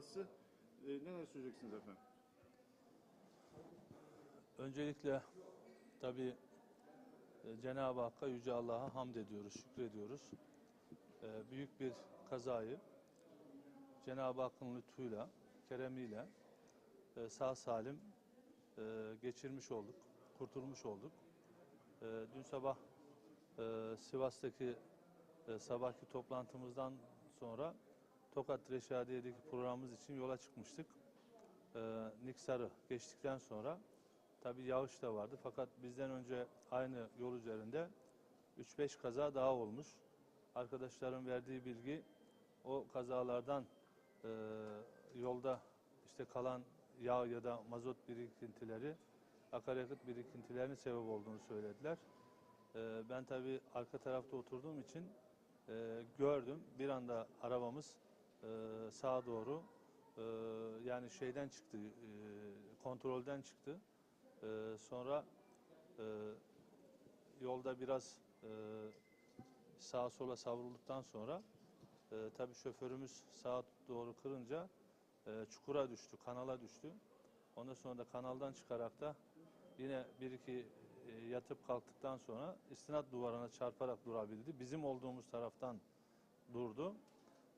kazası. E, neler söyleyeceksiniz efendim? Öncelikle tabii e, Cenab-ı Hakk'a, Yüce Allah'a hamd ediyoruz, şükrediyoruz. E, büyük bir kazayı Cenab-ı Hakk'ın lütfuyla, keremiyle e, sağ salim e, geçirmiş olduk, kurtulmuş olduk. E, dün sabah e, Sivas'taki e, sabahki toplantımızdan sonra Tokat Reşadiye'deki programımız için yola çıkmıştık. E, Niksar'ı geçtikten sonra tabii yağış da vardı fakat bizden önce aynı yol üzerinde 3-5 kaza daha olmuş. Arkadaşların verdiği bilgi o kazalardan e, yolda işte kalan yağ ya da mazot birikintileri akaryakıt birikintilerinin sebep olduğunu söylediler. E, ben tabii arka tarafta oturduğum için e, gördüm. Bir anda arabamız e, sağa doğru e, yani şeyden çıktı, e, kontrolden çıktı. E, sonra e, yolda biraz e, sağa sola savrulduktan sonra e, tabii şoförümüz sağa doğru kırınca e, çukura düştü, kanala düştü. Ondan sonra da kanaldan çıkarak da yine bir iki e, yatıp kalktıktan sonra istinat duvarına çarparak durabildi. Bizim olduğumuz taraftan durdu.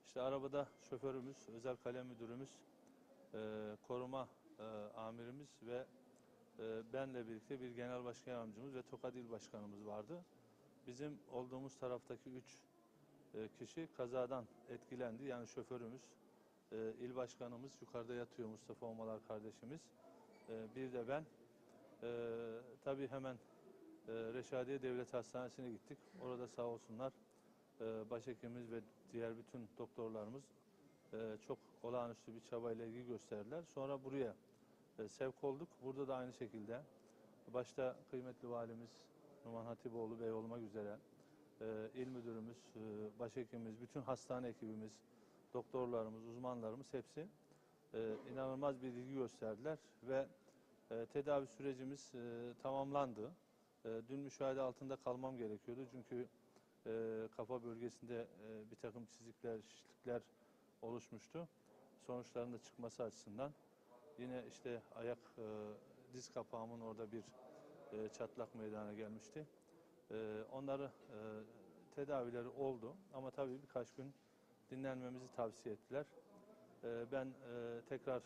İşte arabada şoförümüz, özel kalem müdürümüz, e, koruma e, amirimiz ve e, benle birlikte bir genel başkan yardımcımız ve Tokat İl Başkanımız vardı. Bizim olduğumuz taraftaki üç e, kişi kazadan etkilendi. Yani şoförümüz, e, il başkanımız yukarıda yatıyor Mustafa Omalar kardeşimiz. E, bir de ben. E, tabii hemen e, Reşadiye Devlet Hastanesi'ne gittik. Orada sağ olsunlar e, başhekimimiz ve diğer bütün doktorlarımız e, çok olağanüstü bir çabayla ilgi gösterdiler. Sonra buraya e, sevk olduk. Burada da aynı şekilde başta kıymetli valimiz Numan Hatipoğlu Bey olmak üzere e, il müdürümüz, e, başhekimimiz, bütün hastane ekibimiz, doktorlarımız, uzmanlarımız hepsi inanılmaz bir ilgi gösterdiler ve tedavi sürecimiz tamamlandı. Dün müşahede altında kalmam gerekiyordu çünkü e, kafa bölgesinde e, bir takım çizikler, şişlikler oluşmuştu. Sonuçlarının da çıkması açısından yine işte ayak e, diz kapağımın orada bir e, çatlak meydana gelmişti. E, onları e, tedavileri oldu ama tabii birkaç gün dinlenmemizi tavsiye ettiler. E, ben e, tekrar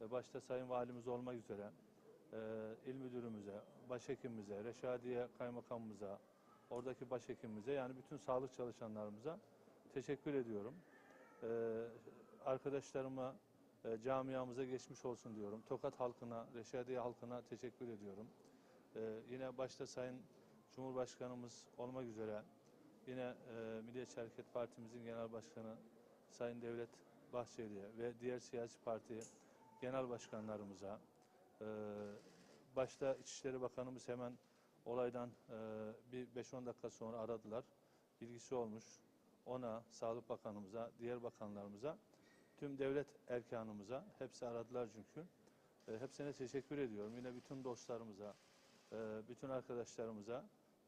e, başta Sayın Valimiz olmak üzere e, il müdürümüze, başhekimimize, Reşadiye kaymakamımıza, oradaki başhekimimize yani bütün sağlık çalışanlarımıza teşekkür ediyorum. E, arkadaşlarıma, e, camiamıza geçmiş olsun diyorum. Tokat halkına, Reşadiye halkına teşekkür ediyorum. E, yine başta Sayın Cumhurbaşkanımız olmak üzere yine e, Milliyetçi Hareket Partimizin Genel Başkanı Sayın Devlet Bahçeli'ye ve diğer siyasi parti genel başkanlarımıza, e, başta İçişleri Bakanımız hemen olaydan e, bir 5-10 dakika sonra aradılar. Bilgisi olmuş. Ona, Sağlık Bakanımıza, diğer bakanlarımıza, tüm devlet erkanımıza hepsi aradılar çünkü. E, hepsine teşekkür ediyorum. Yine bütün dostlarımıza, e, bütün arkadaşlarımıza,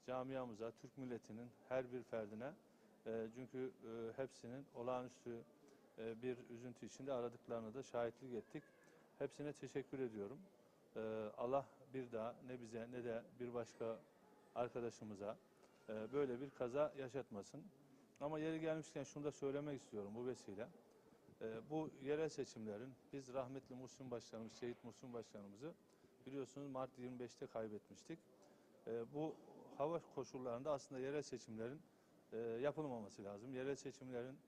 camiamıza, Türk milletinin her bir ferdine e, çünkü e, hepsinin olağanüstü e, bir üzüntü içinde aradıklarını da şahitlik ettik. Hepsine teşekkür ediyorum. E, Allah bir daha ne bize ne de bir başka arkadaşımıza e, böyle bir kaza yaşatmasın. Ama yeri gelmişken şunu da söylemek istiyorum bu vesile. E, bu yerel seçimlerin biz rahmetli Muhsin Başkanımız, Şehit Muhsin Başkanımızı biliyorsunuz Mart 25'te kaybetmiştik. E, bu hava koşullarında aslında yerel seçimlerin e, yapılmaması lazım. Yerel seçimlerin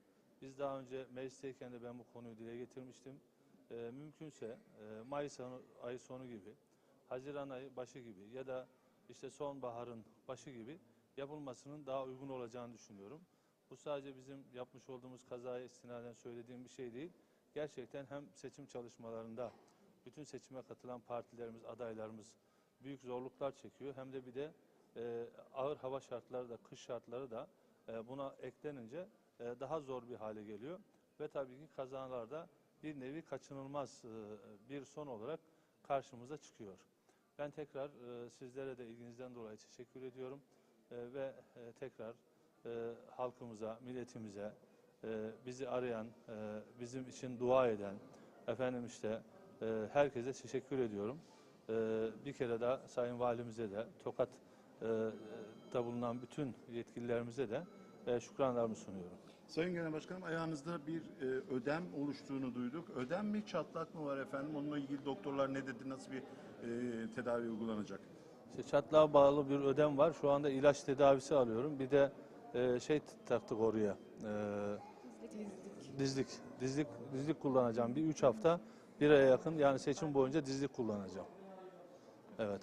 biz daha önce meclisteyken de ben bu konuyu dile getirmiştim. E, mümkünse e, Mayıs ayı sonu gibi, Haziran ayı başı gibi ya da işte sonbaharın başı gibi yapılmasının daha uygun olacağını düşünüyorum. Bu sadece bizim yapmış olduğumuz kazaya istinaden söylediğim bir şey değil. Gerçekten hem seçim çalışmalarında bütün seçime katılan partilerimiz, adaylarımız büyük zorluklar çekiyor. Hem de bir de e, ağır hava şartları da, kış şartları da e, buna eklenince e, daha zor bir hale geliyor. Ve tabii ki kazalarda bir nevi kaçınılmaz e, bir son olarak karşımıza çıkıyor. Ben tekrar e, sizlere de ilginizden dolayı teşekkür ediyorum. E, ve e, tekrar e, halkımıza, milletimize, e, bizi arayan, e, bizim için dua eden, efendim işte e, herkese teşekkür ediyorum. E, bir kere daha Sayın Valimize de, Tokat e, da bulunan bütün yetkililerimize de e, şükranlarımı sunuyorum. Sayın Genel Başkanım ayağınızda bir e, ödem oluştuğunu duyduk. Ödem mi çatlak mı var efendim? Onunla ilgili doktorlar ne dedi? Nasıl bir e, tedavi uygulanacak? İşte çatlağa bağlı bir ödem var. Şu anda ilaç tedavisi alıyorum. Bir de e, şey taktık oraya. E, dizlik. Dizlik dizlik kullanacağım. Bir üç hafta, bir aya yakın yani seçim boyunca dizlik kullanacağım. Evet.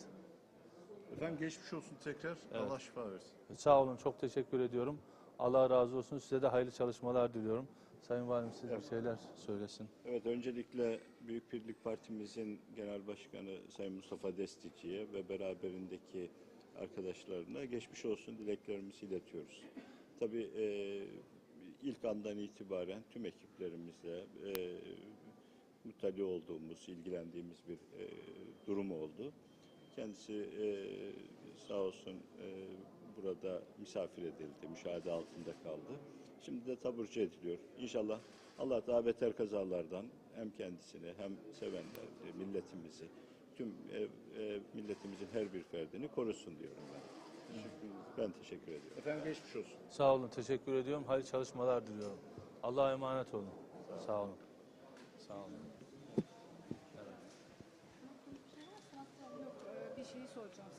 Efendim geçmiş olsun tekrar. Evet. Allah şifa versin. Sağ olun. Çok teşekkür ediyorum. Allah razı olsun. Size de hayırlı çalışmalar diliyorum. Sayın Valim siz bir şeyler söylesin. Evet, öncelikle Büyük Birlik Partimizin Genel Başkanı Sayın Mustafa Destici'ye ve beraberindeki arkadaşlarına geçmiş olsun dileklerimizi iletiyoruz. Tabii e, ilk andan itibaren tüm ekiplerimizle e, muttali olduğumuz, ilgilendiğimiz bir e, durum oldu. Kendisi e, sağ olsun e, burada misafir edildi, müşahede altında kaldı. Şimdi de taburcu ediliyor. İnşallah Allah daha beter kazalardan hem kendisini hem sevenleri, milletimizi, tüm e, e, milletimizin her bir ferdini korusun diyorum ben. Ben teşekkür ediyorum. Efendim geçmiş olsun. Sağ olun. Teşekkür ediyorum. Hayırlı çalışmalar diliyorum. Allah'a emanet olun. Sağ olun. Sağ olun. Yok, e, bir şeyi soracağım.